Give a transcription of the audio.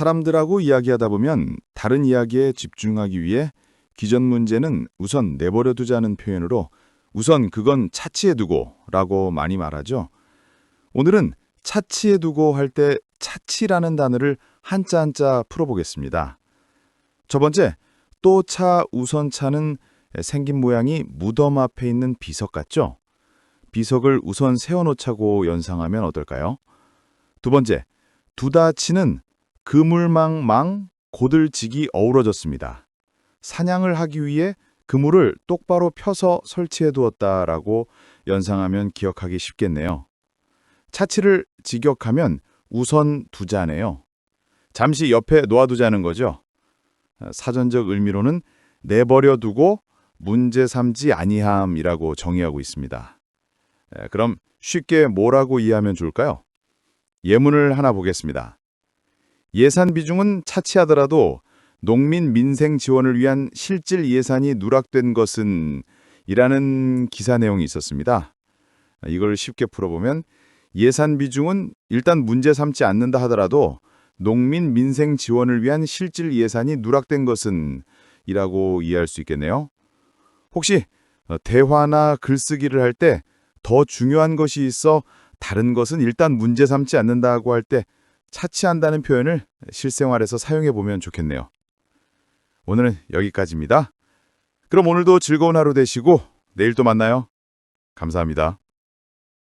사람들하고 이야기하다 보면 다른 이야기에 집중하기 위해 기존 문제는 우선 내버려 두자는 표현으로 우선 그건 차치해 두고 라고 많이 말하죠. 오늘은 차치해 두고 할 때 차치라는 단어를 한자 한자 풀어보겠습니다. 첫 번째, 또 차 우선차는 생긴 모양이 무덤 앞에 있는 비석 같죠? 비석을 우선 세워놓자고 연상하면 어떨까요? 두 번째, 두다치는 그물망망 고들지기 어우러졌습니다. 사냥을 하기 위해 그물을 똑바로 펴서 설치해 두었다라고 연상하면 기억하기 쉽겠네요. 차치를 직역하면 우선 두자네요. 잠시 옆에 놓아두자는 거죠. 사전적 의미로는 내버려 두고 문제 삼지 아니함이라고 정의하고 있습니다. 에, 그럼 쉽게 뭐라고 이해하면 좋을까요? 예문을 하나 보겠습니다. 예산 비중은 차치하더라도 농민 민생 지원을 위한 실질 예산이 누락된 것은 이라는 기사 내용이 있었습니다. 이걸 쉽게 풀어보면 예산 비중은 일단 문제 삼지 않는다 하더라도 농민 민생 지원을 위한 실질 예산이 누락된 것은 이라고 이해할 수 있겠네요. 혹시 어, 대화나 글쓰기를 할 때 더 중요한 것이 있어 다른 것은 일단 문제 삼지 않는다고 할때 차치한다는 표현을 실생활에서 사용해 보면 좋겠네요. 오늘은 여기까지입니다. 그럼 오늘도 즐거운 하루 되시고 내일 또 만나요. 감사합니다.